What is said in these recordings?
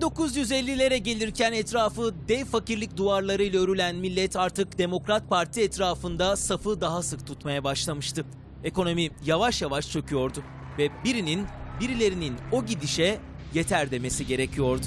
1950'lere gelirken etrafı dev fakirlik duvarlarıyla örülen millet artık Demokrat Parti etrafında safı daha sık tutmaya başlamıştı. Ekonomi yavaş yavaş çöküyordu ve birinin birilerinin o gidişe yeter demesi gerekiyordu.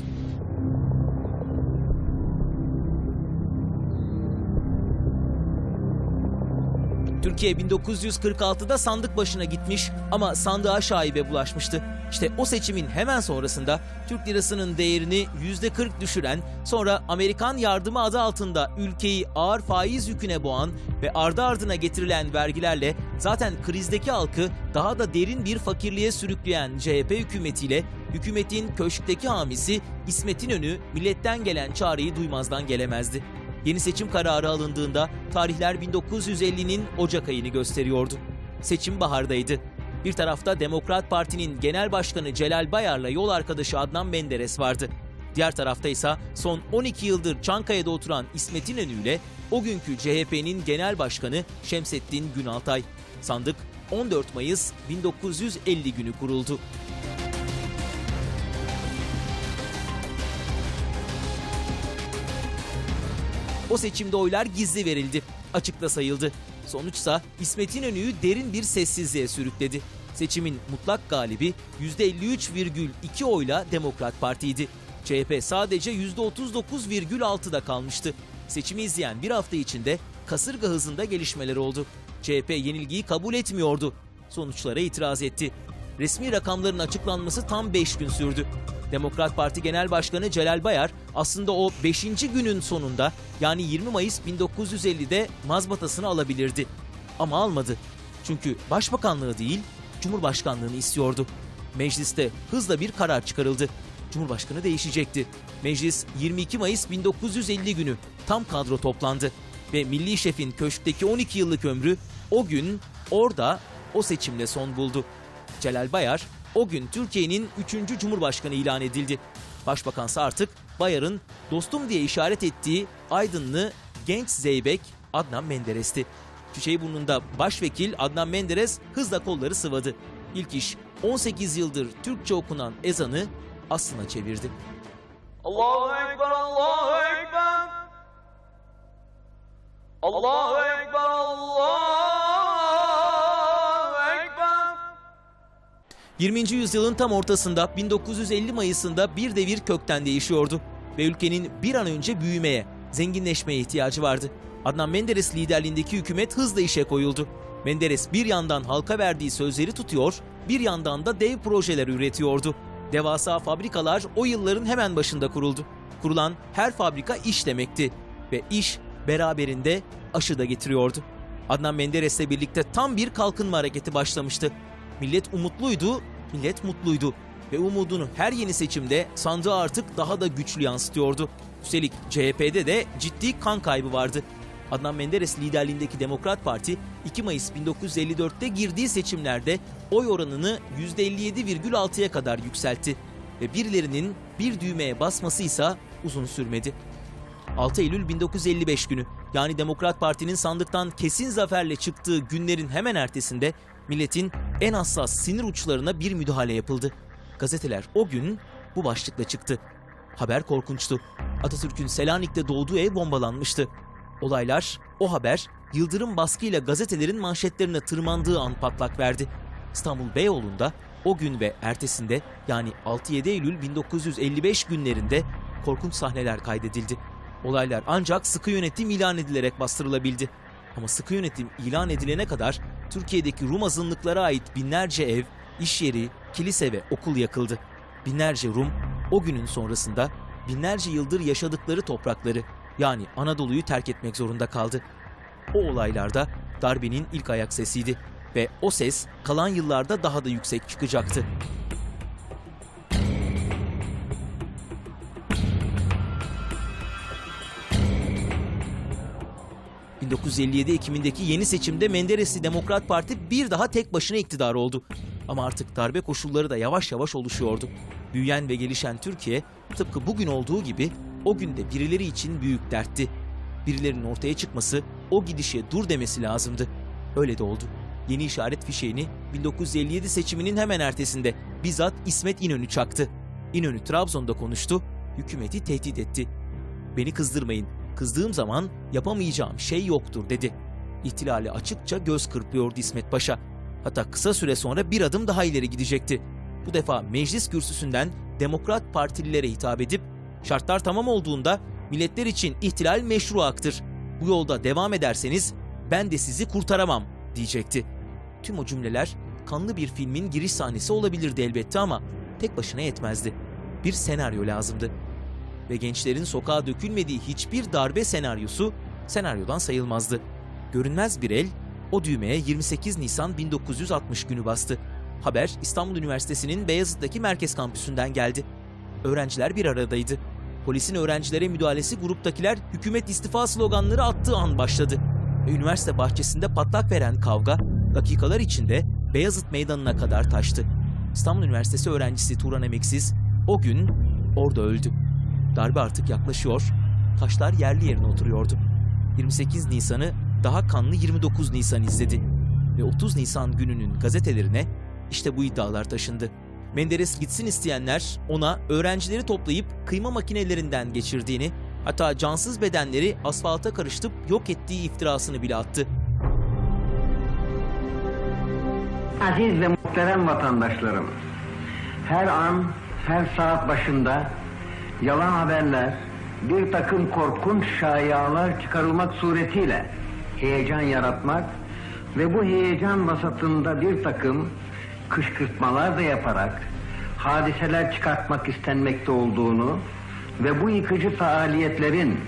Türkiye 1946'da sandık başına gitmiş ama sandığa şaibe bulaşmıştı. İşte o seçimin hemen sonrasında Türk lirasının değerini %40 düşüren, sonra Amerikan yardımı adı altında ülkeyi ağır faiz yüküne boğan ve ardı ardına getirilen vergilerle zaten krizdeki halkı daha da derin bir fakirliğe sürükleyen CHP hükümetiyle hükümetin köşkteki hamisi İsmet İnönü milletten gelen çağrıyı duymazdan gelemezdi. Yeni seçim kararı alındığında tarihler 1950'nin Ocak ayını gösteriyordu. Seçim bahardaydı. Bir tarafta Demokrat Parti'nin genel başkanı Celal Bayar'la yol arkadaşı Adnan Menderes vardı. Diğer tarafta ise son 12 yıldır Çankaya'da oturan İsmet İnönü ile o günkü CHP'nin genel başkanı Şemsettin Günaltay. Sandık 14 Mayıs 1950 günü kuruldu. O seçimde oylar gizli verildi. Açıkta sayıldı. Sonuçsa İsmet İnönü'yü derin bir sessizliğe sürükledi. Seçimin mutlak galibi %53,2 oyla Demokrat Parti'ydi. CHP sadece %39,6'da kalmıştı. Seçimi izleyen bir hafta içinde kasırga hızında gelişmeler oldu. CHP yenilgiyi kabul etmiyordu. Sonuçlara itiraz etti. Resmi rakamların açıklanması tam 5 gün sürdü. Demokrat Parti Genel Başkanı Celal Bayar aslında o 5. günün sonunda yani 20 Mayıs 1950'de mazbatasını alabilirdi. Ama almadı. Çünkü başbakanlığı değil, cumhurbaşkanlığını istiyordu. Mecliste hızla bir karar çıkarıldı. Cumhurbaşkanı değişecekti. Meclis 22 Mayıs 1950 günü tam kadro toplandı ve Milli Şef'in köşkteki 12 yıllık ömrü o gün orada o seçimle son buldu. Celal Bayar o gün Türkiye'nin 3. Cumhurbaşkanı ilan edildi. Başbakansa artık Bayar'ın dostum diye işaret ettiği Aydınlı genç zeybek Adnan Menderes'ti. Çiçeğiburnun'da başvekil Adnan Menderes hızla kolları sıvadı. İlk iş 18 yıldır Türkçe okunan ezanı aslına çevirdi. Allahu Ekber, Allahu Ekber. Allahu Ekber, Allahu 20. yüzyılın tam ortasında 1950 Mayıs'ında bir devir kökten değişiyordu ve ülkenin bir an önce büyümeye, zenginleşmeye ihtiyacı vardı. Adnan Menderes liderliğindeki hükümet hızla işe koyuldu. Menderes bir yandan halka verdiği sözleri tutuyor, bir yandan da dev projeler üretiyordu. Devasa fabrikalar o yılların hemen başında kuruldu. Kurulan her fabrika iş demekti ve iş beraberinde aşı da getiriyordu. Adnan Menderes'le birlikte tam bir kalkınma hareketi başlamıştı. Millet umutluydu, millet mutluydu ve umudunu her yeni seçimde sandığa artık daha da güçlü yansıtıyordu. Üstelik CHP'de de ciddi kan kaybı vardı. Adnan Menderes liderliğindeki Demokrat Parti 2 Mayıs 1954'te girdiği seçimlerde oy oranını %57,6'ya kadar yükseltti ve birilerinin bir düğmeye basması ise uzun sürmedi. 6 Eylül 1955 günü yani Demokrat Parti'nin sandıktan kesin zaferle çıktığı günlerin hemen ertesinde milletin en hassas sinir uçlarına bir müdahale yapıldı. Gazeteler o gün bu başlıkla çıktı. Haber korkunçtu. Atatürk'ün Selanik'te doğduğu ev bombalanmıştı. Olaylar, o haber Yıldırım baskıyla gazetelerin manşetlerine tırmandığı an patlak verdi. İstanbul Beyoğlu'nda o gün ve ertesinde yani 6-7 Eylül 1955 günlerinde korkunç sahneler kaydedildi. Olaylar ancak sıkı yönetim ilan edilerek bastırılabildi. Ama sıkı yönetim ilan edilene kadar Türkiye'deki Rum azınlıklara ait binlerce ev, iş yeri, kilise ve okul yakıldı. Binlerce Rum o günün sonrasında binlerce yıldır yaşadıkları toprakları yani Anadolu'yu terk etmek zorunda kaldı. O olaylarda darbenin ilk ayak sesiydi ve o ses kalan yıllarda daha da yüksek çıkacaktı. 1957 Ekim'indeki yeni seçimde Menderesli Demokrat Parti bir daha tek başına iktidar oldu. Ama artık darbe koşulları da yavaş yavaş oluşuyordu. Büyüyen ve gelişen Türkiye tıpkı bugün olduğu gibi o günde birileri için büyük dertti. Birilerinin ortaya çıkması, o gidişe dur demesi lazımdı. Öyle de oldu. Yeni işaret fişeğini 1957 seçiminin hemen ertesinde bizzat İsmet İnönü çaktı. İnönü Trabzon'da konuştu, hükümeti tehdit etti. Beni kızdırmayın, kızdığım zaman yapamayacağım şey yoktur dedi. İhtilali açıkça göz kırpıyordu İsmet Paşa. Hatta kısa süre sonra bir adım daha ileri gidecekti. Bu defa meclis kürsüsünden Demokrat Partililere hitap edip şartlar tamam olduğunda milletler için ihtilal meşru haktır. Bu yolda devam ederseniz ben de sizi kurtaramam diyecekti. Tüm o cümleler kanlı bir filmin giriş sahnesi olabilirdi elbette ama tek başına yetmezdi. Bir senaryo lazımdı. Ve gençlerin sokağa dökülmediği hiçbir darbe senaryosu senaryodan sayılmazdı. Görünmez bir el o düğmeye 28 Nisan 1960 günü bastı. Haber İstanbul Üniversitesi'nin Beyazıt'taki merkez kampüsünden geldi. Öğrenciler bir aradaydı. Polisin öğrencilere müdahalesi gruptakiler hükümet istifa sloganları attığı an başladı. Ve üniversite bahçesinde patlak veren kavga dakikalar içinde Beyazıt Meydanı'na kadar taştı. İstanbul Üniversitesi öğrencisi Turan Emeksiz o gün orada öldü. Darbe artık yaklaşıyor, taşlar yerli yerine oturuyordu. 28 Nisan'ı daha kanlı 29 Nisan izledi. Ve 30 Nisan gününün gazetelerine işte bu iddialar taşındı. Menderes gitsin isteyenler ona öğrencileri toplayıp kıyma makinelerinden geçirdiğini, hatta cansız bedenleri asfalta karıştırıp yok ettiği iftirasını bile attı. Aziz ve muhterem vatandaşlarım, her an, her saat başında yalan haberler, bir takım korkunç şayialar çıkarılmak suretiyle heyecan yaratmak ve bu heyecan vasatında bir takım kışkırtmalar da yaparak hadiseler çıkartmak istenmekte olduğunu ve bu yıkıcı faaliyetlerin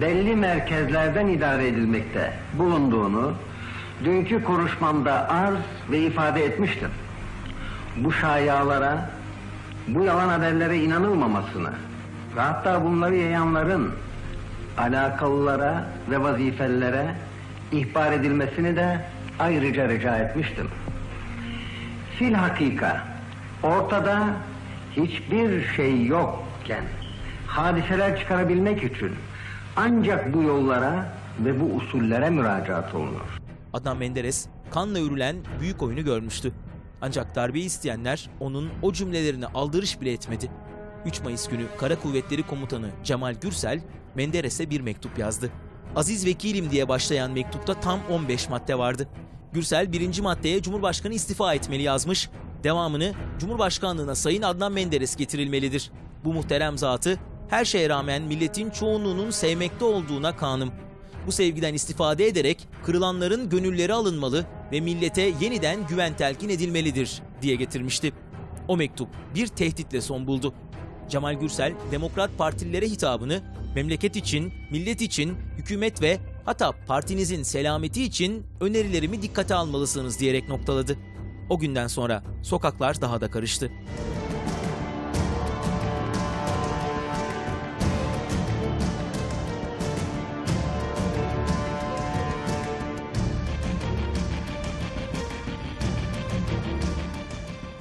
belli merkezlerden idare edilmekte bulunduğunu dünkü konuşmamda arz ve ifade etmiştim. Bu şayialara, bu yalan haberlere inanılmamasını ve hatta bunları yayanların alakalılara ve vazifelere ihbar edilmesini de ayrıca rica etmiştim. Fil hakika ortada hiçbir şey yokken hadiseler çıkarabilmek için ancak bu yollara ve bu usullere müracaat olunur. Adnan Menderes kanla örülen büyük oyunu görmüştü. Ancak darbeyi isteyenler onun o cümlelerini aldırış bile etmedi. 3 Mayıs günü Kara Kuvvetleri Komutanı Cemal Gürsel Menderes'e bir mektup yazdı. Aziz vekilim diye başlayan mektupta tam 15 madde vardı. Gürsel birinci maddeye Cumhurbaşkanı istifa etmeli yazmış. Devamını Cumhurbaşkanlığına Sayın Adnan Menderes getirilmelidir. Bu muhterem zatı her şeye rağmen milletin çoğunluğunun sevmekte olduğuna kanım. Bu sevgiden istifade ederek kırılanların gönülleri alınmalı ve millete yeniden güven telkin edilmelidir diye getirmişti. O mektup bir tehditle son buldu. Cemal Gürsel, Demokrat Partililere hitabını memleket için, millet için, hükümet ve hatta partinizin selameti için önerilerimi dikkate almalısınız diyerek noktaladı. O günden sonra sokaklar daha da karıştı.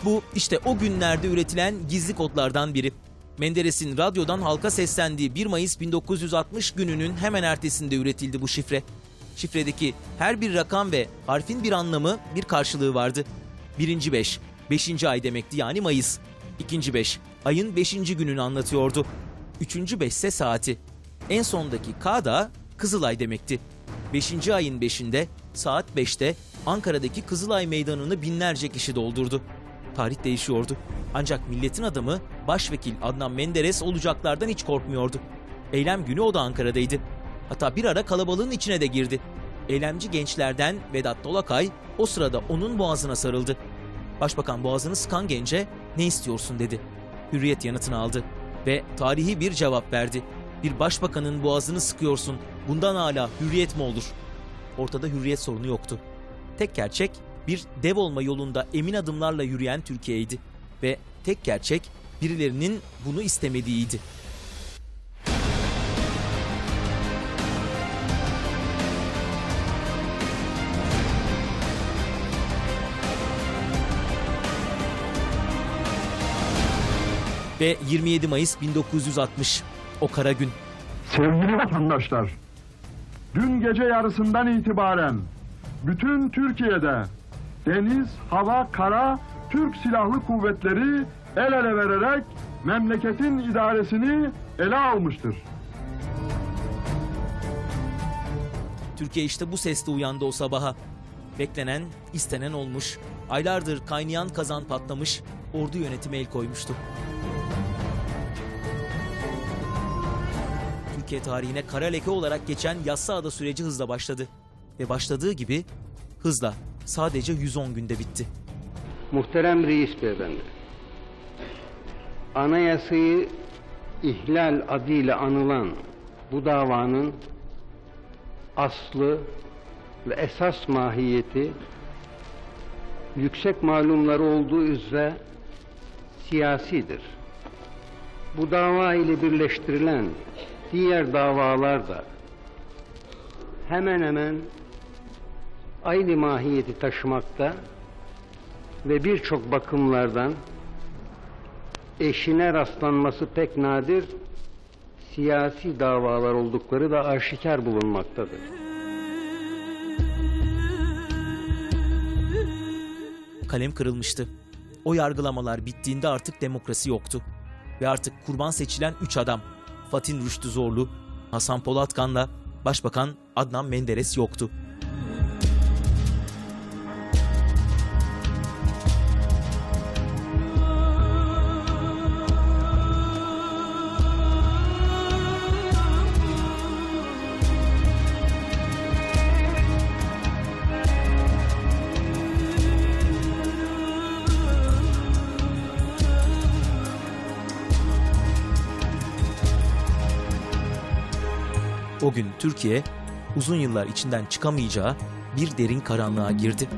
Bu işte o günlerde üretilen gizli kodlardan biri. Menderes'in radyodan halka seslendiği 1 Mayıs 1960 gününün hemen ertesinde üretildi bu şifre. Şifredeki her bir rakam ve harfin bir anlamı, bir karşılığı vardı. Birinci beş, beşinci ay demekti yani Mayıs. İkinci beş, ayın beşinci gününü anlatıyordu. Üçüncü beş ise saati. En sondaki K da Kızılay demekti. Beşinci ayın beşinde saat beşte Ankara'daki Kızılay Meydanı'nı binlerce kişi doldurdu. Tarih değişiyordu. Ancak milletin adamı Başvekil Adnan Menderes olacaklardan hiç korkmuyordu. Eylem günü o da Ankara'daydı. Hatta bir ara kalabalığın içine de girdi. Eylemci gençlerden Vedat Dolakay o sırada onun boğazına sarıldı. Başbakan boğazını sıkan gence ne istiyorsun dedi. Hürriyet yanıtını aldı ve tarihi bir cevap verdi. Bir başbakanın boğazını sıkıyorsun. Bundan hala hürriyet mi olur? Ortada hürriyet sorunu yoktu. Tek gerçek bir dev olma yolunda emin adımlarla yürüyen Türkiye'ydi. Ve tek gerçek birilerinin bunu istemediğiydi. Ve 27 Mayıs 1960 o kara gün. Sevgili vatandaşlar, dün gece yarısından itibaren bütün Türkiye'de deniz, hava, kara Türk Silahlı Kuvvetleri el ele vererek memleketin idaresini ele almıştır. Türkiye işte bu sesle uyandı o sabaha. Beklenen, istenen olmuş. Aylardır kaynayan kazan patlamış, ordu yönetimi el koymuştu. Türkiye tarihine kara leke olarak geçen Yassıada süreci hızla başladı. Ve başladığı gibi hızla sadece 110 günde bitti. Muhterem Reis Beyefendi, anayasayı ihlal adıyla anılan bu davanın aslı ve esas mahiyeti yüksek malumları olduğu üzere siyasidir. Bu dava ile birleştirilen diğer davalar da hemen hemen aynı mahiyeti taşımakta ve birçok bakımlardan eşine rastlanması pek nadir siyasi davalar oldukları da aşikar bulunmaktadır. Kalem kırılmıştı. O yargılamalar bittiğinde artık demokrasi yoktu. Ve artık kurban seçilen 3 adam Fatin Rüştü Zorlu, Hasan Polatkan'la Başbakan Adnan Menderes yoktu. O gün Türkiye uzun yıllar içinden çıkamayacağı bir derin karanlığa girdi.